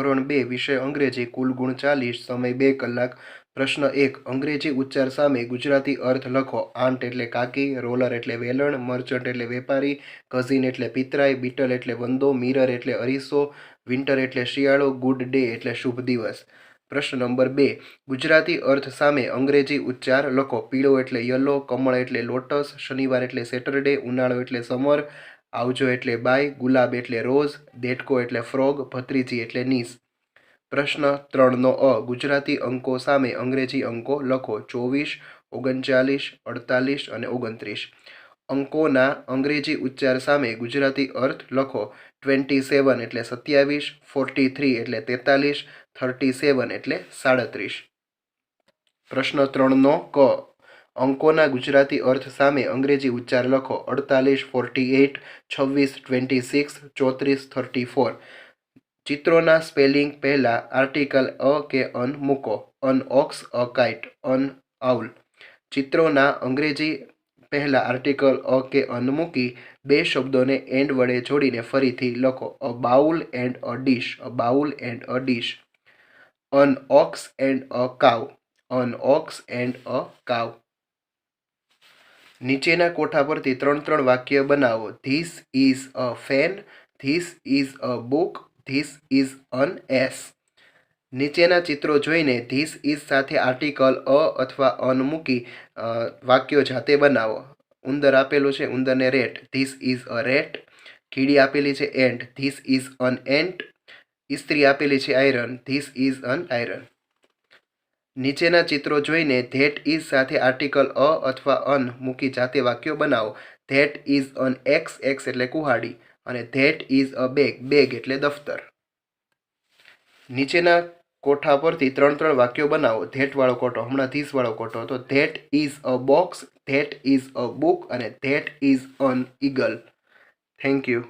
ધોરણ બે વિષય અંગ્રેજી કુલ ગુણ ચાલીસ સમય બે કલાક. પ્રશ્ન એક, અંગ્રેજી ઉચ્ચાર સામે ગુજરાતી અર્થ લખો. આંટ એટલે કાકી, રોલર એટલે વેલણ, મર્ચન્ટ એટલે વેપારી, કઝિન એટલે પિતરાઈ, બીટલ એટલે વંદો, મિરર એટલે અરીસો, વિન્ટર એટલે શિયાળો, ગુડ ડે એટલે શુભ દિવસ. પ્રશ્ન નંબર બે, ગુજરાતી અર્થ સામે અંગ્રેજી ઉચ્ચાર લખો. પીળો એટલે યલો, કમળ એટલે લોટસ, શનિવાર એટલે સેટરડે, ઉનાળો એટલે સમર આવજો એટલે બાય, ગુલાબ એટલે રોઝ દેટકો એટલે ફ્રોગ, ભત્રીજી એટલે નીસ. પ્રશ્ન ત્રણનો અ, ગુજરાતી અંકો સામે અંગ્રેજી અંકો લખો ચોવીસ, ઓગણચાલીસ, અડતાલીસ અને ઓગણત્રીસ. અંકોના અંગ્રેજી ઉચ્ચાર સામે ગુજરાતી અર્થ લખો ટ્વેન્ટી સેવન એટલે સત્યાવીસ, ફોર્ટી થ્રી એટલે તેતાલીસ, થર્ટી સેવન એટલે સાડત્રીસ. પ્રશ્ન ત્રણનો ક અંકોના ગુજરાતી અર્થ સામે અંગ્રેજી ઉચ્ચાર લખો. અડતાલીસ ફોર્ટી એઇટ છવ્વીસ ટ્વેન્ટી સિક્સ ચોત્રીસ થર્ટી ફોર ચિત્રોના સ્પેલિંગ પહેલાં આર્ટિકલ અ કે અન મૂકો. An ox a kite, an owl ચિત્રોના અંગ્રેજી પહેલાં આર્ટિકલ અ કે અન મૂકી બે શબ્દોને એન્ડ વડે જોડીને ફરીથી લખો. A bowl and a dish. A bowl and a dish. An ox and a cow an ox and a કાવ નીચેના કોઠા પરથી ત્રણ ત્રણ વાક્ય બનાવો. This is a fan this is a book this is an ass નીચેના ચિત્રો જોઈને ધીસ ઇઝ સાથે આર્ટિકલ અ અથવા અન મૂકી વાક્યો જાતે બનાવો. ઉંદર આપેલું છે, ઉંદરને rat this is a rat કીડી આપેલી છે ant this is an ant ઇસ્ત્રી આપેલી છે iron this is an iron નીચેના ચિત્રો જોઈને ધેટ ઇઝ સાથે આર્ટિકલ અ અથવા અન મૂકી જાતે વાક્યો બનાવો. That is an axe axe એટલે કુહાડી અને that is a bag bag એટલે દફતર. નીચેના કોઠા પરથી ત્રણ ત્રણ વાક્યો બનાવો. ધેટવાળો કોટો હમણાં ધીસવાળો કોટો હતો. That is a box, that is a book અને that is an eagle. Thank you.